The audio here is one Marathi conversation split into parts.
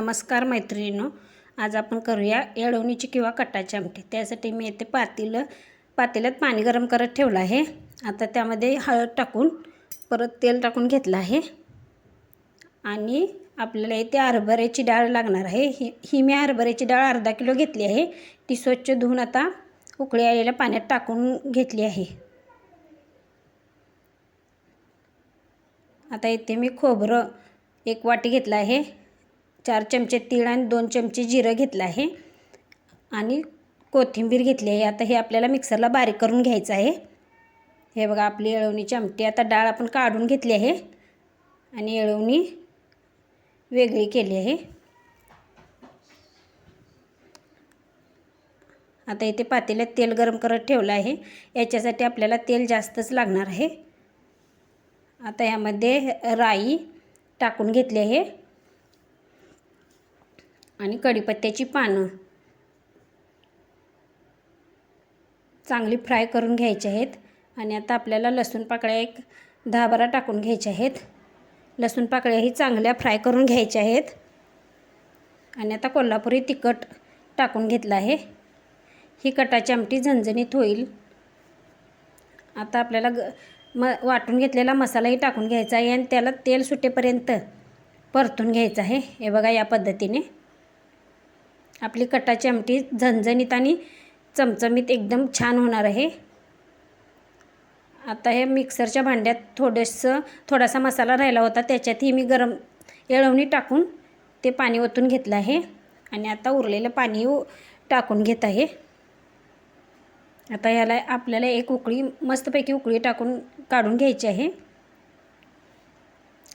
नमस्कार मैत्रिणींनो आज आपण करूया येळवणीची किंवा कटाची आमटी. त्यासाठी मी येथे पातेलं पातेल्यात पाणी गरम करत ठेवलं आहे. आता त्यामध्ये हळद टाकून परत तेल टाकून घेतलं आहे. आणि आपल्याला इथे हरभऱ्याची डाळ लागणार आहे. ही ही मी हरभऱ्याची डाळ अर्धा किलो घेतली आहे. ती स्वच्छ धुवून आता उकळी आलेल्या पाण्यात टाकून घेतली आहे. आता इथे मी खोबरं एक वाटी घेतलं आहे. चार चमचे तीळ आणि दोन चमचे जिरं घेतलं आहे. आणि कोथिंबीर घेतली आहे. आता हे आपल्याला मिक्सरला बारीक करून घ्यायचं आहे. हे बघा आपली येळवणीची आमटी. आता डाळ आपण काढून घेतली आहे. आणि येळवणी वेगळी केली आहे. आता इथे पातेल्यात तेल गरम करत ठेवलं आहे. याच्यासाठी आपल्याला तेल जास्तच लागणार आहे. आता यामध्ये राई टाकून घेतली आहे. आणि कढीपत्त्याची पानं. चांगली फ्राय करून घ्यायची आहेत. आणि आता आपल्याला लसूण पाकळ्या एक दहा बारा टाकून घ्यायच्या आहेत. लसूण पाकळ्याही चांगल्या फ्राय करून घ्यायच्या आहेत. आणि आता कोल्हापुरी तिखट टाकून घेतलं आहे. ही कटाची आमटी झणझणीत होईल. आता आपल्याला ग म वाटून घेतलेला मसालाही टाकून घ्यायचा आहे आणि त्याला तेल सुटेपर्यंत परतून घ्यायचं आहे. हे बघा या पद्धतीने. आपली कटाची आमटी झणझणीत आणि चमचमीत एकदम छान होणार आहे. आता हे मिक्सरच्या भांड्यात थोडंसं थोडासा मसाला राहिला होता त्याच्यातही मी गरम येळवणी टाकून ते पाणी ओतून घेतलं आहे. आणि आता उरलेलं पाणी टाकून घेत आहे. आता ह्याला आपल्याला एक उकळी मस्तपैकी उकळी टाकून काढून घ्यायची आहे.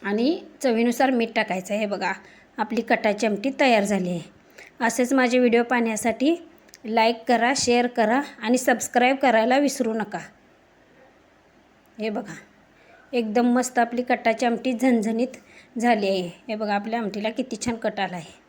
आणि चवीनुसार मीठ टाकायचं आहे. बघा आपली कटाची आमटी तयार झाली आहे. असेच माझे व्हिडिओ पाहण्यासाठी लाईक करा शेअर करा आणि सबस्क्राईब करायला विसरू नका. हे बघा एकदम मस्त आपली कटाची आमटी झणझणीत झाली आहे. हे बघा आपल्या आमटीला किती छान कट आला आहे.